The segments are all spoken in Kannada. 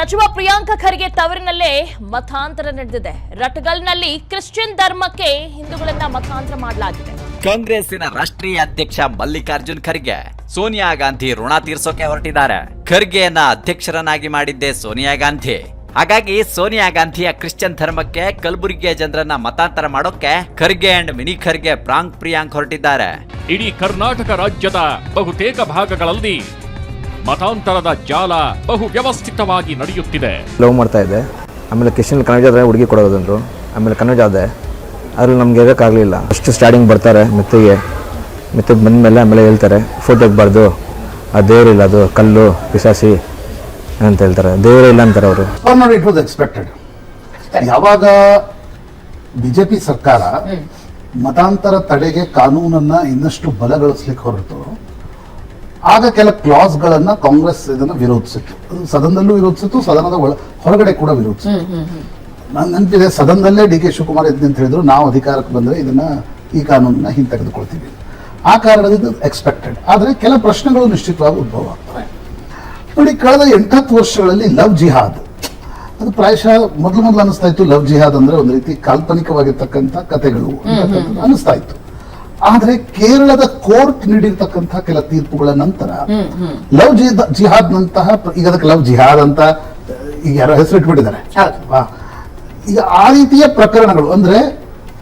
ಸಚಿವ ಪ್ರಿಯಾಂಕ ಖರ್ಗೆ ತವರಿನಲ್ಲೇ ಮತಾಂತರ ನಡೆದಿದೆ. ರಟಗಲ್ನಲ್ಲಿ ಕ್ರಿಶ್ಚಿಯನ್ ಧರ್ಮಕ್ಕೆ ಹಿಂದೂಗಳನ್ನ ಮತಾಂತರ ಮಾಡಲಾಗಿದೆ. ಕಾಂಗ್ರೆಸ್ಸಿನ ರಾಷ್ಟ್ರೀಯ ಅಧ್ಯಕ್ಷ ಮಲ್ಲಿಕಾರ್ಜುನ್ ಖರ್ಗೆ ಸೋನಿಯಾ ಗಾಂಧಿ ಋಣ ತೀರ್ಸೋಕೆ ಹೊರಟಿದ್ದಾರೆ. ಖರ್ಗೆಯನ್ನ ಅಧ್ಯಕ್ಷರನ್ನಾಗಿ ಮಾಡಿದ್ದೆ ಸೋನಿಯಾ ಗಾಂಧಿ. ಹಾಗಾಗಿ ಸೋನಿಯಾ ಗಾಂಧಿಯ ಕ್ರಿಶ್ಚಿಯನ್ ಧರ್ಮಕ್ಕೆ ಕಲಬುರಗಿಯ ಜನರನ್ನ ಮತಾಂತರ ಮಾಡೋಕೆ Kharge and mini Kharge prank Priyank ಹೊರಟಿದ್ದಾರೆ. ಇಡೀ ಕರ್ನಾಟಕ ರಾಜ್ಯದ ಬಹುತೇಕ ಭಾಗಗಳಲ್ಲಿ ಮತಾಂತರದ ಜಾಲ ಬಹು ವ್ಯವಸ್ಥಿತವಾಗಿ ನಡೆಯುತ್ತಿದೆ. ಲವ್ ಮಾಡ್ತಾ ಇದ್ದೆ. ಆಮೇಲೆ ಕಿಶನ್ ಕನ್ನಡ ಆದರೆ ಹುಡುಗಿ ಕೊಡೋದಂದ್ರು ಆಮೇಲೆ ಕನ್ನಡ ಆದೆ ಅದ್ರಲ್ಲಿ ನಮ್ಗೆ ಇರೋಕ್ಕಾಗಲಿಲ್ಲ ಅಷ್ಟು ಸ್ಟಾರ್ಟಿಂಗ್ ಬರ್ತಾರೆ ಮೆತ್ತಿಗೆ. ಮೆತ್ತಗೆ ಬಂದಮೇಲೆ ಆಮೇಲೆ ಹೇಳ್ತಾರೆ ಫೋಟೋಗೆ ಬಾರ್ದು ಆ ದೇವರಿಲ್ಲ ಅದು ಕಲ್ಲು ಪಿಸಾಸಿ ಅಂತ ಹೇಳ್ತಾರೆ. ದೇವರೇ ಇಲ್ಲ ಅಂತಾರೆ ಅವರು. ಇಟ್ ವಾಸ್ ಎಕ್ಸ್ಪೆಕ್ಟೆಡ್ ಯಾವಾಗ ಬಿಜೆಪಿ ಸರ್ಕಾರ ಮತಾಂತರ ತಡೆಗೆ ಕಾನೂನನ್ನ ಇನ್ನಷ್ಟು ಬಲಗೊಳಿಸ್ಲಿಕ್ಕೆ ಹೊರಟು ಆಗ ಕೆಲ ಕ್ಲಾಸ್ಗಳನ್ನ ಕಾಂಗ್ರೆಸ್ ಇದನ್ನ ವಿರೋಧಿಸಿತ್ತು. ಸದನದಲ್ಲೂ ವಿರೋಧಿಸಿತ್ತು ಸದನದ ಒಳ ಹೊರಗಡೆ ಕೂಡ ವಿರೋಧಿಸಿತ್ತು. ನಾನು ನೆನಪಿದೆ ಸದನದಲ್ಲೇ ಡಿ ಕೆ ಶಿವಕುಮಾರ್ ಅಂತ ಹೇಳಿದ್ರು ನಾವು ಅಧಿಕಾರಕ್ಕೆ ಬಂದ್ರೆ ಇದನ್ನ ಈ ಕಾನೂನನ್ನ ಹಿಂತೆಗೆದುಕೊಳ್ತೀವಿ. ಆ ಕಾರಣದಿಂದ ಎಕ್ಸ್ಪೆಕ್ಟೆಡ್ ಆದರೆ ಕೆಲ ಪ್ರಶ್ನೆಗಳು ನಿಶ್ಚಿತವಾಗಿ ಉದ್ಭವ ಆಗ್ತವೆ. ನೋಡಿ ಕಳೆದ ಎಂಟತ್ತು ವರ್ಷಗಳಲ್ಲಿ ಲವ್ ಜಿಹಾದ್. ಅದು ಪ್ರಾಯಶಃ ಮೊದಲು ಮೊದಲು ಅನಿಸ್ತಾ ಇತ್ತು ಲವ್ ಜಿಹಾದ್ ಅಂದ್ರೆ ಒಂದು ರೀತಿ ಕಾಲ್ಪನಿಕವಾಗಿರ್ತಕ್ಕಂಥ ಕಥೆಗಳು ಅನಿಸ್ತಾ ಇತ್ತು. ಆದ್ರೆ ಕೇರಳದ ಕೋರ್ಟ್ ನೀಡಿರ್ತಕ್ಕಂತಹ ಕೆಲ ತೀರ್ಪುಗಳ ನಂತರ ಲವ್ ಜಿಹಾದ್ ನಂತಹ ಈಗ ಅದಕ್ಕೆ ಲವ್ ಜಿಹಾದ್ ಅಂತ ಈಗ ಯಾರೋ ಹೆಸರು ಇಟ್ಬಿಟ್ಟಿದ್ದಾರೆ. ವಾ. ಈಗ ಆ ರೀತಿಯ ಪ್ರಕರಣಗಳು ಅಂದ್ರೆ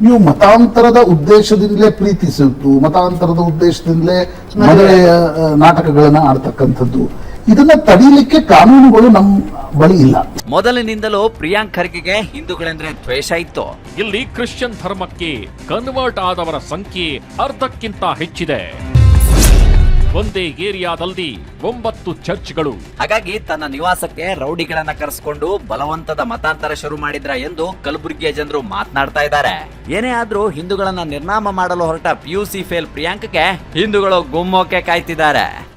ನೀವು ಮತಾಂತರದ ಉದ್ದೇಶದಿಂದಲೇ ಪ್ರೀತಿಸಿದ್ದು ಮತಾಂತರದ ಉದ್ದೇಶದಿಂದಲೇ ಮದುವೆ. ಆ, ನಾಟಕಗಳನ್ನ ಆಡ್ತಕ್ಕಂಥದ್ದು ಇದನ್ನ ತಡೀಲಿಕ್ಕೆ ಕಾನೂನುಗಳು ನಮ್ಮ ಬಳಿ ಇಲ್ಲ. ಮೊದಲಿನಿಂದಲೂ ಪ್ರಿಯಾಂಕ್ ಖರ್ಗೆಗೆ ಹಿಂದೂಗಳೆಂದ್ರೆ ದ್ವೇಷ ಇತ್ತು. ಇಲ್ಲಿ ಕ್ರಿಶ್ಚಿಯನ್ ಧರ್ಮಕ್ಕೆ ಕನ್ವರ್ಟ್ ಆದವರ ಸಂಖ್ಯೆ ಅರ್ಧಕ್ಕಿಂತ ಹೆಚ್ಚಿದೆ. ಒಂದೇ ಏರಿಯಾದಲ್ಲಿ ಒಂಬತ್ತು ಚರ್ಚ್ಗಳು. ಹಾಗಾಗಿ ತನ್ನ ನಿವಾಸಕ್ಕೆ ರೌಡಿಗಳನ್ನ ಕರೆಸ್ಕೊಂಡು ಬಲವಂತದ ಮತಾಂತರ ಶುರು ಮಾಡಿದ್ರ ಎಂದು ಕಲಬುರಗಿಯ ಜನರು ಮಾತನಾಡ್ತಾ ಇದ್ದಾರೆ. ಏನೇ ಆದ್ರೂ ಹಿಂದೂಗಳನ್ನ ನಿರ್ನಾಮ ಮಾಡಲು ಹೊರಟ ಪಿಯುಸಿ ಫೇಲ್ ಪ್ರಿಯಾಂಕ್ಗೆ ಹಿಂದೂಗಳು ಗುಮ್ಮೋಕೆ ಕಾಯ್ತಿದ್ದಾರೆ.